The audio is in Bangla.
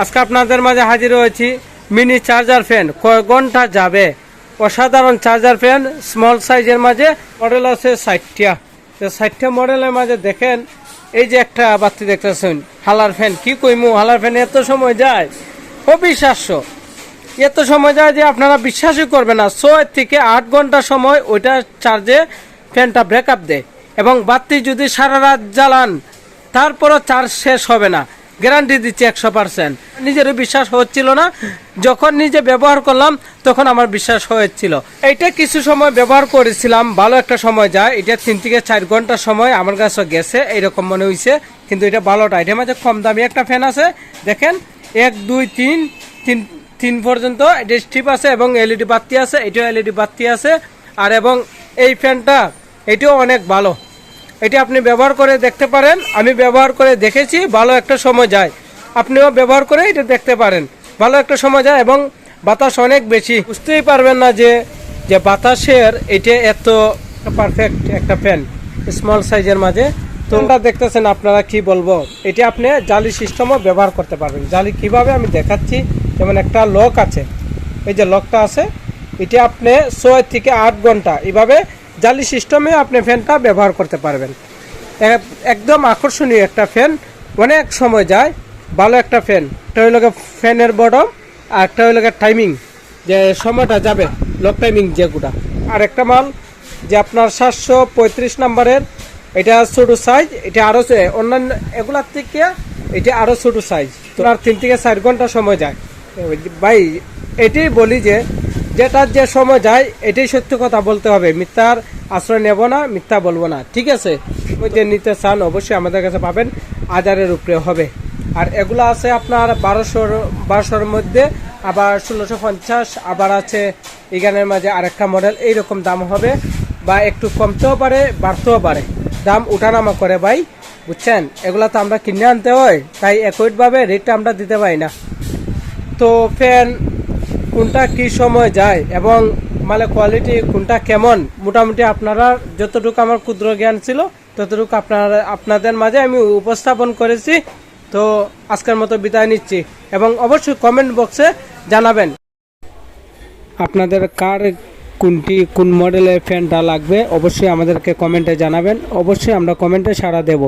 আজকে আপনাদের মাঝে হাজির হয়েছি মিনি চার্জার ফ্যান। কয় ঘণ্টা যাবে? অসাধারণ চার্জার ফ্যান স্মল সাইজের মাঝে মডেল আছে ষাটটা। তো ষাটটা মডেলের মাঝে দেখেন, এই যে একটা বাতি দেখতেছেন, হালার ফ্যান। কি কইমু, হালার ফ্যান এত সময় যায়? অবিশ্বাস্য। এত সময় যায় যে আপনারা বিশ্বাসই করবেন না, ছয় থেকে আট ঘণ্টা সময় ওইটা চার্জে ফ্যানটা ব্রেকআপ দেয়। এবং বাতি যদি সারা রাত জ্বালান, তারপরও চার্জ শেষ হবে না। গ্যারান্টি দিচ্ছি একশো পার্সেন্ট। নিজেরও বিশ্বাস হচ্ছিল না। যখন নিজে ব্যবহার করলাম, তখন আমার বিশ্বাস হয়েছিল। এইটা কিছু সময় ব্যবহার করেছিলাম, ভালো একটা সময় যায়। এটা তিন থেকে চার ঘণ্টা সময় আমার কাছে গেছে, এইরকম মনে হয়েছে কিন্তু এটা ভালোটা। এটার মাঝে কম দামি একটা ফ্যান আছে। দেখেন, এক, দুই, তিন তিন তিন পর্যন্ত এটা স্ট্রিপ আছে এবং এলইডি বাতি আছে, এটাও এলইডি বাতি আছে। আর এবং এই ফ্যানটা এটাও অনেক ভালো। এটি আপনি ব্যবহার করে দেখতে পারেন। আমি ব্যবহার করে দেখেছি, ভালো একটা সময় যায়। আপনিও ব্যবহার করে এটা দেখতে পারেন। ভালো একটা সময় যায় এবং বাতাস অনেক বেশি। বুঝতেই পারবেন না যে যে বাতাসের এটা এত পারফেক্ট একটা ফ্যান স্মল সাইজের মাঝে। তোমরা দেখতেছেন, আপনারা কি বলব? এটা আপনি জালি সিস্টেমও ব্যবহার করতে পারবেন। জালি কীভাবে আমি দেখাচ্ছি, যেমন একটা লক আছে। এই যে লকটা আছে, এটা আপনি ছয় থেকে আট ঘণ্টা এইভাবে জালি সিস্টেমে আপনি ফ্যানটা ব্যবহার করতে পারবেন। একদম আকর্ষণীয় একটা ফ্যান, অনেক সময় যায়, ভালো একটা ফ্যান। একটা হইল ফ্যানের বডম আর একটা হইল টাইমিং যে সময়টা যাবে লক টাইমিং যেগুলা। আর একটা মাল, যে আপনার সাতশো পঁয়ত্রিশ নাম্বারের, এটা ছোট সাইজ এটা আরও অন্যান্য, এগুলার থেকে এটা আরও ছোট সাইজ তোমার তিন থেকে চার ঘণ্টা সময় যায়। ভাই, এটাই বলি যে যেটার যে সময় যায়, এটাই সত্য কথা বলতে হবে। মিথ্যার আশ্রয় নেব না, মিথ্যা বলব না। ঠিক আছে? ওই যে নিতে চান, অবশ্যই আমাদের কাছে পাবেন। হাজারের উপরে হবে। আর এগুলো আছে আপনার বারোশোর বারোশোর মধ্যে, আবার ষোলোশো পঞ্চাশ, আবার আছে এখানের মাঝে আরেকটা মডেল এইরকম দাম হবে। বা একটু কমতেও পারে, বাড়তেও পারে। দাম উঠানামা করে ভাই, বুঝছেন? এগুলো তো আমরা কিনে আনতে হয়, তাই একইভাবে রেটটা আমরা দিতে পারি না। তো ফ্যান কোনটা কি সময় যায় এবং মানে কোয়ালিটি কোনটা কেমন, মোটামুটি আপনারা যতটুকু আমার ক্ষুদ্র জ্ঞান ছিল, ততটুকু আপনারা, আপনাদের মাঝে আমি উপস্থাপন করেছি। তো আজকের মতো বিদায় নিচ্ছি এবং অবশ্যই কমেন্ট বক্সে জানাবেন। আপনাদের কার কোনটি, কোন মডেলের ফ্যানটা লাগবে, অবশ্যই আমাদেরকে কমেন্টে জানাবেন। অবশ্যই আমরা কমেন্টে সাড়া দেব।